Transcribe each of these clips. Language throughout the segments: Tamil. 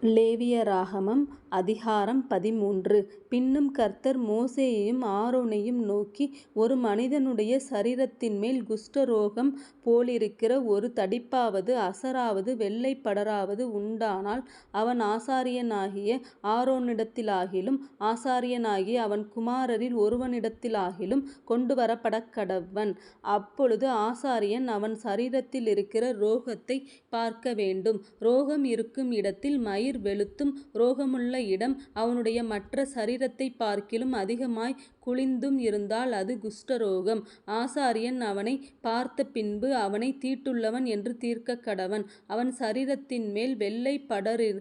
லேவிய ராகமம் அதிகாரம் பதிமூன்று பின்னும் கர்த்தர் மோசேயையும் ஆரோனையும் நோக்கி ஒரு மனிதனுடைய சரீரத்தின்மேல் குஷ்டரோகம் போலிருக்கிற ஒரு தடிப்பாவது அசராவது வெள்ளைப்படராவது உண்டானால் அவன் ஆசாரியனாகிய ஆரோனிடத்திலாகிலும் ஆசாரியனாகிய அவன் குமாரரில் ஒருவனிடத்திலாகிலும் கொண்டு வரப்படக்கடவன் அப்பொழுது ஆசாரியன் அவன் சரீரத்தில் இருக்கிற ரோகத்தைப் பார்க்க வேண்டும். ரோகம் இருக்கும் இடத்தில் மயிர் வெளுத்தும் ரோகமுள்ள இடம் அவனுடைய மற்ற சரீரத்தைப் பார்க்கிலும் அதிகமாய் குளிந்தும் இருந்தால் அது குஷ்டரோகம். ஆசாரியன் அவனை பார்த்த பின்பு அவனைத் தீட்டுள்ளவன் என்று தீர்க்கக்கடவன். அவன் சரீரத்தின் மேல் வெள்ளை படரில்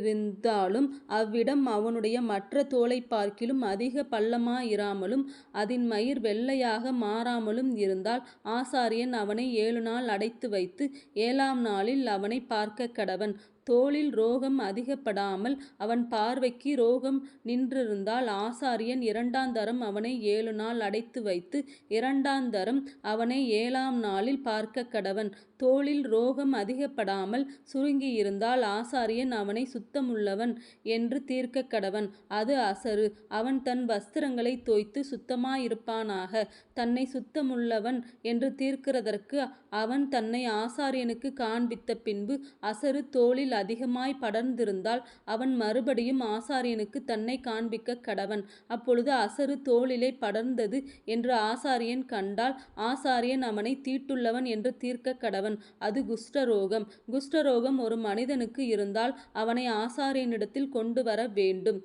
இருந்தாலும் அவ்விடம் அவனுடைய மற்ற தோலை பார்க்கிலும் அதிக பள்ளமாயிராமலும் அதன் மயிர் வெள்ளையாக மாறாமலும் இருந்தால் ஆசாரியன் அவனை ஏழு நாள் அடைத்து வைத்து ஏழாம் நாளில் அவனை பார்க்க கடவன் தோளில் ரோகம் அதிகப்படாமல் அவன் பார்வைக்கு ரோகம் நின்றிருந்தால் ஆசாரியன் இரண்டாந்தரம் அவனை ஏழு நாள் அடைத்து வைத்து இரண்டாந்தரம் அவனை ஏழாம் நாளில் பார்க்க கடவன். தோளில் ரோகம் அதிகப்படாமல் சுருங்கியிருந்தால் ஆசாரியன் அவனை சுத்தமுள்ளவன் என்று தீர்க்க கடவன். அது அசரு. அவன் தன் வஸ்திரங்களை தோய்த்து சுத்தமாயிருப்பானாக. தன்னை சுத்தமுள்ளவன் என்று தீர்க்கிறதற்கு அவன் தன்னை ஆசாரியனுக்கு காண்பித்த பின்பு அசரு தோளில் அதிகமாய் படர்ந்திருந்தால் அவன் மறுபடியும் ஆசாரியனுக்கு தன்னை காண்பிக்க கடவன் அப்பொழுது அசரு தோளிலே படர்ந்தது என்று ஆசாரியன் கண்டால் ஆசாரியன் அவனை தீட்டுள்ளவன் என்று தீர்க்க கடவன் அது குஷ்டரோகம். குஷ்டரோகம் ஒரு மனிதனுக்கு இருந்தால் அவனை ஆசாரியனிடத்தில் கொண்டு வர வேண்டும்.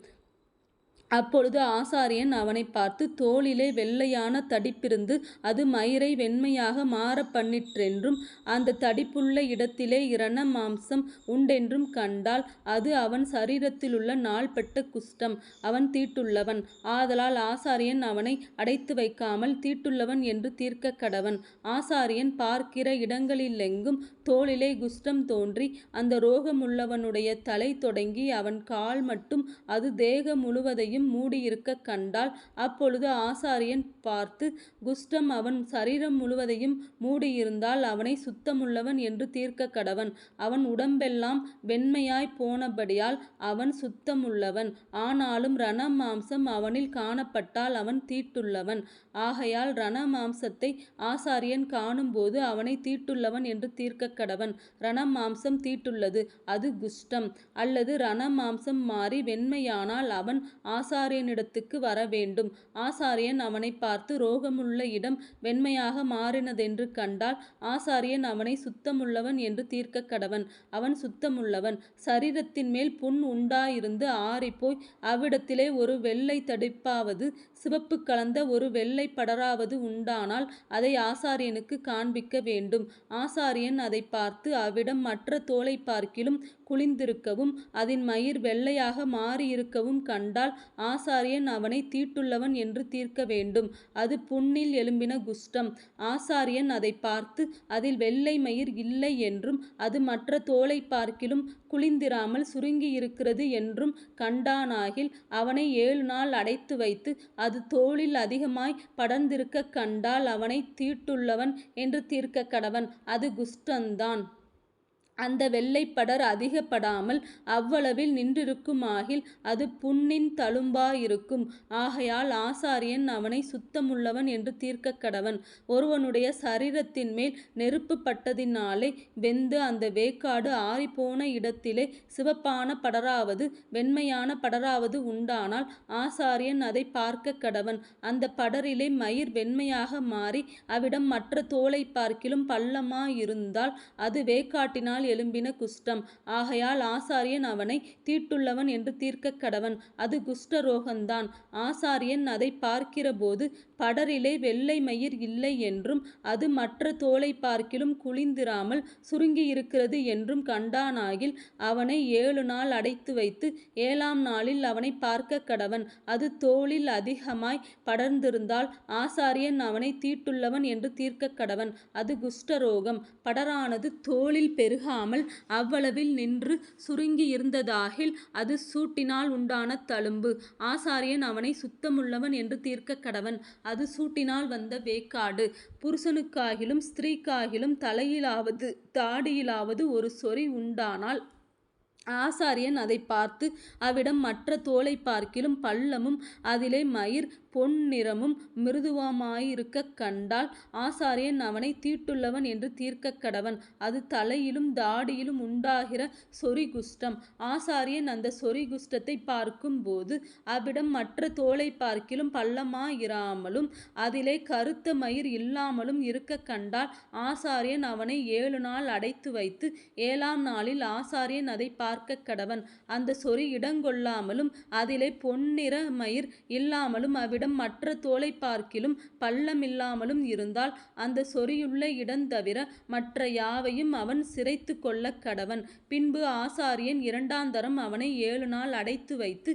அப்பொழுது ஆசாரியன் அவனை பார்த்து தோளிலே வெள்ளையான தடிப்பிருந்து அது மயிரை வெண்மையாக மாற பண்ணிற்றென்றும் அந்த தடிப்புள்ள இடத்திலே இரண மாம்சம் உண்டென்றும் கண்டால் அது அவன் சரீரத்திலுள்ள நாள்பட்ட குஷ்டம். அவன் தீட்டுள்ளவன். ஆதலால் ஆசாரியன் அவனை அடைத்து வைக்காமல் தீட்டுள்ளவன் என்று தீர்க்கக்கடவன். ஆசாரியன் பார்க்கிற இடங்களிலெங்கும் தோளிலே குஷ்டம் தோன்றி அந்த ரோகமுள்ளவனுடைய தலை தொடங்கி அவன் கால் மட்டும் அது தேகம் முழுவதையும் மூடியிருக்கக் கண்டால் அப்பொழுது ஆசாரியன் பார்த்து குஷ்டம் அவன் சரீரம் முழுவதையும் மூடியிருந்தால் அவனை சுத்தமுள்ளவன் என்று தீர்க்கக்கடவன். அவன் உடம்பெல்லாம் வெண்மையாய் போனபடியால் அவன் சுத்தமுள்ளவன். ஆனாலும் ரணமாம்சம் அவனில் காணப்பட்டால் அவன் தீட்டுள்ளவன். ஆகையால் ரணமாம்சத்தை ஆசாரியன் காணும்போது அவனை தீட்டுள்ளவன் என்று தீர்க்க கடவன் ரணமாம்சம் தீட்டுள்ளது. அது குஷ்டம். அல்லது ரணமாம்சம் மாறி வெண்மையானால் அவன் ஆசாரியனிடத்துக்கு வரவேண்டும். ஆசாரியன் அவனைப் பார்த்து ரோகமுள்ள இடம் வெண்மையாக மாறினதென்று கண்டால் ஆசாரியன் அவனை சுத்தமுள்ளவன் என்று தீர்க்க கடவன் அவன் சுத்தமுள்ளவன். சரீரத்தின் மேல் புண் உண்டாயிருந்து ஆறிப்போய் அவ்விடத்திலே ஒரு வெள்ளை தடிப்பாவது சிவப்பு கலந்த ஒரு வெள்ளை படராவது உண்டானால் அதை ஆசாரியனுக்கு காண்பிக்க வேண்டும். ஆசாரியன் அதைப் பார்த்து அவ்விடம் மற்ற தோலை பார்க்கிலும் குளிந்திருக்கவும் அதன் மயிர் வெள்ளையாக மாறியிருக்கவும் கண்டால் ஆசாரியன் அவனைத் தீட்டுள்ளவன் என்று தீர்க்க வேண்டும். அது புண்ணில் எழும்பின குஷ்டம். ஆசாரியன் அதைப் பார்த்து அதில் வெள்ளை மயிர் இல்லை என்றும் அது மற்ற தோலைப் பார்க்கிலும் குளிந்திராமல் சுருங்கியிருக்கிறது என்றும் கண்டானாகில் அவனை ஏழு நாள் அடைத்து வைத்து அது தோளில் அதிகமாய் படர்ந்திருக்கக் கண்டால் அவனை தீட்டுள்ளவன் என்று தீர்க்கக்கடவன். அது குஷ்டந்தான். அந்த வெள்ளைப்படர் அதிகப்படாமல் அவ்வளவில் நின்றிருக்குமாகில் அது புண்ணின் தழும்பாயிருக்கும். ஆகையால் ஆசாரியன் அவனை சுத்தமுள்ளவன் என்று தீர்க்க கடவன் ஒருவனுடைய சரீரத்தின் மேல் நெருப்பு பட்டதினாலே வெந்து அந்த வேக்காடு ஆறிப்போன இடத்திலே சிவப்பான படராவது வெண்மையான படராவது உண்டானால் ஆசாரியன் அதைப் பார்க்கக்கடவன். அந்த படரிலே மயிர் வெண்மையாக மாறி அவ்விடம் மற்ற தோலை பார்க்கிலும் பள்ளமாயிருந்தால் அது வேக்காட்டினால் எழும்பின குஷ்டம். ஆகையால் ஆசாரியன் அவனை தீட்டுள்ளவன் என்று தீர்க்க கடவன் அது குஷ்டரோகந்தான். ஆசாரியன் அதை பார்க்கிறபோது படரிலே வெள்ளை மயிர் இல்லை என்றும் அது மற்ற தோலை பார்க்கிலும் குளிந்திராமல் சுருங்கியிருக்கிறது என்றும் கண்டானாகில் அவனை ஏழு நாள் அடைத்து வைத்து ஏழாம் நாளில் அவனை பார்க்க கடவன் அது தோளில் அதிகமாய் படர்ந்திருந்தால் ஆசாரியன் அவனை தீட்டுள்ளவன் என்று தீர்க்க கடவன் அது குஷ்டரோகம். படரானது தோளில் பெருகா பெருகாமல் அவ்வளவில் நின்று சுருங்கியிருந்ததாகில் அது சூட்டினால் உண்டான தழும்பு. ஆசாரியன் அவனை சுத்தமுள்ளவன் என்று தீர்க்க கடவன் அது சூட்டினால் வந்த வேக்காடு. புருஷனுக்காகிலும் ஸ்திரீக்காகிலும் தலையிலாவது தாடியிலாவது ஒரு சொறி உண்டானால் ஆசாரியன் அதைப் பார்த்து அவ்விடம் மற்ற தோலை பார்க்கிலும் பள்ளமும் அதிலே மயிர் பொன்னிறமும் மிருதுவமாயிருக்க கண்டால் ஆசாரியன் அவனை தீட்டுள்ளவன் என்று தீர்க்க கடவன். அது தலையிலும் தாடியிலும் உண்டாகிற சொரிகுஷ்டம் ஆசாரியன் அந்த சொரிகுஷ்டத்தை பார்க்கும்போது அவ்விடம் மற்ற தோலை பார்க்கிலும் பள்ளமாயிராமலும் அதிலே கருத்த மயிர் இல்லாமலும் இருக்க கண்டால் ஆசாரியன் அவனை ஏழு நாள் அடைத்து வைத்து ஏழாம் நாளில் ஆசாரியன் அதை பார்த்து பார்க்க கடவன். அந்த சொறி இடங்கொள்ளாமலும் அதிலே பொன்னிற மயிர் இல்லாமலும் அவ்விடம் மற்ற தோலை பார்க்கிலும் பள்ளமில்லாமலும் இருந்தால் அந்த சொறியுள்ள இடந்தவிர மற்ற யாவையும் அவன் சிரைத்துக் கொள்ள கடவன். பின்பு ஆசாரியன் இரண்டாந்தரம் அவனை ஏழு நாள் அடைத்து வைத்து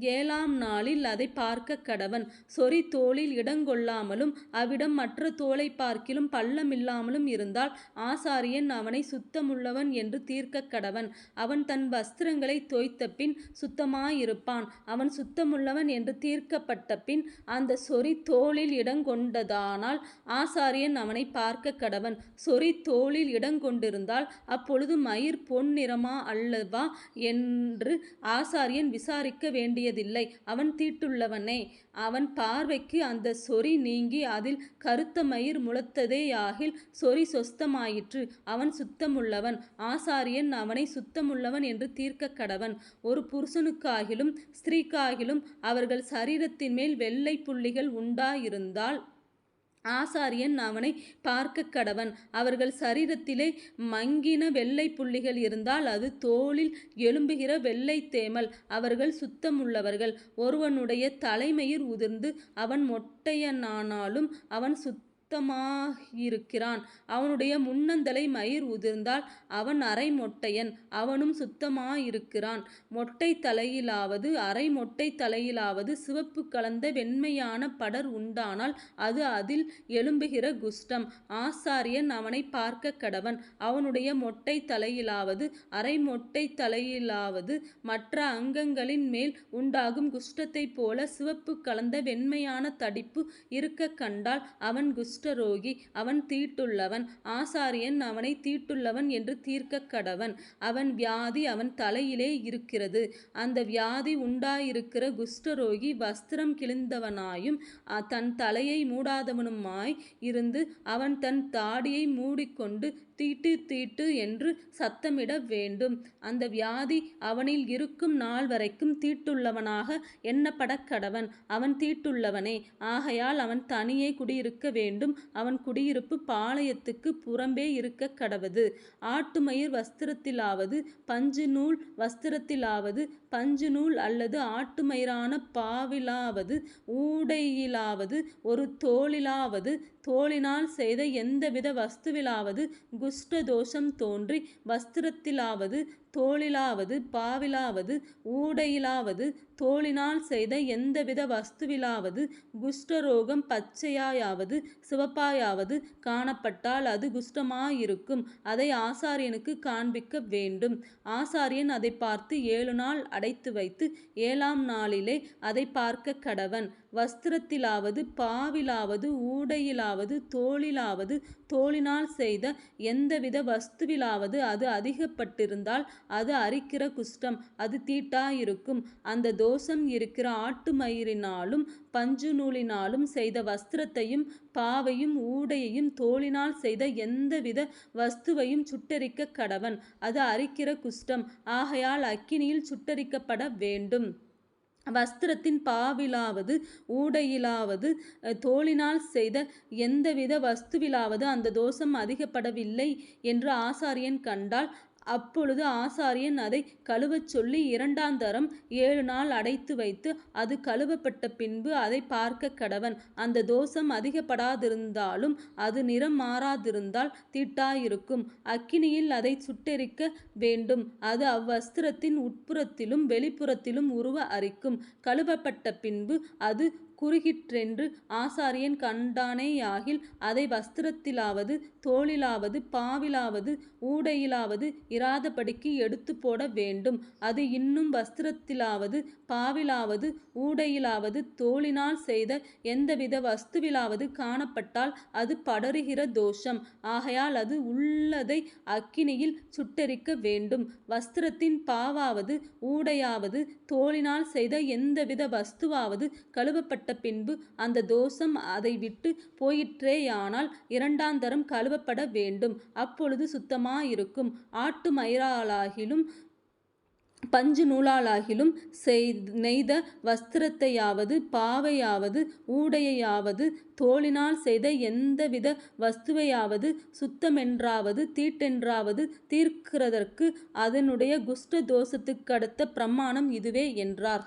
ஏழாம் நாளில் அதைப் பார்க்க கடவன். சொறி தோளில் இடங்கொள்ளாமலும் அவ்விடம் மற்ற தோலை பார்க்கிலும் பள்ளமில்லாமலும் இருந்தால் ஆசாரியன் அவனை சுத்தமுள்ளவன் என்று தீர்க்க கடவன். அவன் தன் வஸ்திரங்களை தோய்த்த பின் சுத்தமாயிருப்பான். அவன் சுத்தமுள்ளவன் என்று தீர்க்கப்பட்ட பின் அந்த சொறி தோளில் இடங்கொண்டதானால் ஆசாரியன் அவனைப் பார்க்க கடவன். சொறி தோளில் இடங்கொண்டிருந்தால் அப்பொழுது மயிர் பொன் நிறமா அல்லவா என்று ஆசாரியன் விசாரிக்க வேண்டியதில்லை அவன் தீட்டுள்ளவனே. அவன் பார்வைக்கு அந்த சொறி நீங்கி அதில் கருத்த மயிர் முளைத்ததேயாகில் சொறி சொஸ்தமாயிற்று அவன் சுத்தமுள்ளவன். ஆசாரியன் அவனை சுத்தமுள்ளவன் என்று தீர்க்க கடவன். ஒரு புருஷனுக்காகிலும் ஸ்திரீக்காகிலும் அவர்கள் சரீரத்தின் மேல் வெள்ளை புள்ளிகள் உண்டாயிருந்தால் ஆசாரியன் அவனை பார்க்க கடவன். அவர்கள் சரீரத்திலே மங்கின வெள்ளை புள்ளிகள் இருந்தால் அது தோளில் எழும்புகிற வெள்ளை தேமல். அவர்கள் சுத்தமுள்ளவர்கள். ஒருவனுடைய தலைமயிர் உதிர்ந்து அவன் மொட்டையனானாலும் அவன் சுத்தமாயிருக்கிறான். அவனுடைய முன்னந்தலை மயிர் உதிர்ந்தால் அவன் அரை மொட்டையன் அவனும் சுத்தமாயிருக்கிறான். மொட்டை தலையிலாவது அரை மொட்டை தலையிலாவது சிவப்பு கலந்த வெண்மையான படர் உண்டானால் அது அதில் எழும்புகிற குஷ்டம். ஆசாரியன் அவனைப் பார்க்க கடவன். அவனுடைய மொட்டை தலையிலாவது அரை மொட்டை தலையிலாவது மற்ற அங்கங்களின் மேல் உண்டாகும் குஷ்டத்தைப் போல சிவப்பு கலந்த வெண்மையான தடிப்பு இருக்க கண்டால் அவன் குஷ்டரோகி அவன் தீட்டுள்ளவன். ஆசாரியன் அவனை தீட்டுள்ளவன் என்று தீர்க்க கடவன். அவன் வியாதி அவன் தலையிலே இருக்கிறது. அந்த வியாதி உண்டாயிருக்கிற குஷ்டரோகி வஸ்திரம் கிழிந்தவனாயும் தன் தலையை மூடாதவனுமாய் இருந்து அவன் தன் தாடியை மூடிக்கொண்டு தீட்டு தீட்டு என்று சத்தமிட வேண்டும். அந்த வியாதி அவனில் இருக்கும் நாள் வரைக்கும் தீட்டுள்ளவனாக எண்ணப்படக் கடவன். அவன் தீட்டுள்ளவனே. ஆகையால் அவன் தனியே குடியிருக்க வேண்டும். அவன் குடியிருப்பு பாளையத்துக்கு புறம்பே இருக்க கடவது. ஆட்டுமயிர் வஸ்திரத்திலாவது பஞ்சு நூல் வஸ்திரத்திலாவது பஞ்சு நூல் அல்லது ஆட்டுமயிரான பாவிலாவது ஊடையிலாவது ஒரு தோளிலாவது தோளினால் செய்த எந்தவித வஸ்துவிலாவது குஷ்ட தோஷம் தோன்றி வஸ்திரத்திலாவது தோளிலாவது பாவிலாவது ஊடையிலாவது தோளினால் செய்த எந்தவித வஸ்துவிலாவது குஷ்டரோகம் பச்சையாயாவது சிவப்பாயாவது காணப்பட்டால் அது குஷ்டமாயிருக்கும். அதை ஆசாரியனுக்கு காண்பிக்க வேண்டும். ஆசாரியன் அதை பார்த்து ஏழு நாள் அடைத்து வைத்து ஏழாம் நாளிலே அதை பார்க்க கடவன். வஸ்திரத்திலாவது பாவிலாவது ஊடையிலாவது தோளிலாவது தோளினால் செய்த எந்தவித வஸ்துவிலாவது அது அதிகப்பட்டிருந்தால் அது அரிக்கிற குஷ்டம் அது தீட்டாயிருக்கும். அந்த தோஷம் இருக்கிற ஆட்டுமயிறினாலும் பஞ்சு நூலினாலும் செய்த வஸ்திரத்தையும் பாவையும் ஊடையையும் தோளினால் செய்த எந்தவித வஸ்துவையும் சுட்டரிக்க கடவன். அது அரிக்கிற குஷ்டம். ஆகையால் அக்கினியில் சுட்டரிக்கப்பட வேண்டும். வஸ்திரத்தின் பாவிலாவது ஊடையிலாவது தோளினால் செய்த எந்தவித வஸ்துவிலாவது அந்த தோஷம் அதிகப்படவில்லை என்று ஆசாரியன் கண்டால் அப்பொழுது ஆசாரியன் அதை கழுவச் சொல்லி இரண்டாந்தரம் ஏழுநாள் அடைத்து வைத்து அது கழுவப்பட்ட பின்பு அதைப் பார்க்க கடவன். அந்த தோஷம் அதிகப்படாதிருந்தாலும் அது நிறம் மாறாதிருந்தால் தீட்டாயிருக்கும். அக்கினியில் அதை சுட்டெரிக்க வேண்டும். அது அவ்வஸ்திரத்தின் உட்புறத்திலும் வெளிப்புறத்திலும் உருவ அரிக்கும். கழுவப்பட்ட பின்பு அது குறுகிற்றென்று ஆசாரியன் கண்டானேயாகில் அதை வஸ்திரத்திலாவது தோளிலாவது பாவிலாவது ஊடையிலாவது இராதபடிக்கு எடுத்து போட வேண்டும். அது இன்னும் வஸ்திரத்திலாவது பாவிலாவது ஊடையிலாவது தோளினால் செய்த எந்தவித வஸ்துவிலாவது காணப்பட்டால் அது படருகிற தோஷம். ஆகையால் அது உள்ளதை அக்கினியில் சுட்டரிக்க வேண்டும். வஸ்திரத்தின் பாவாவது ஊடையாவது தோளினால் செய்த எந்தவித வஸ்துவாவது கழுவப்பட்ட பின்பு அந்த தோஷம் அதை விட்டு போயிற்றேயானால் இரண்டாந்தரம் கழுவப்பட வேண்டும் அப்பொழுது சுத்தமாயிருக்கும். நாட்டு மயிராலாகிலும் பஞ்சு நூலாலாகிலும் நெய்த வஸ்திரத்தையாவது பாவையாவது ஊடையையாவது தோளினால் செய்த எந்தவித வஸ்துவையாவது சுத்தமென்றாவது தீட்டென்றாவது தீர்க்கிறதற்கு அதனுடைய குஷ்ட தோஷத்துக்கடுத்த பிரமாணம் இதுவே என்றார்.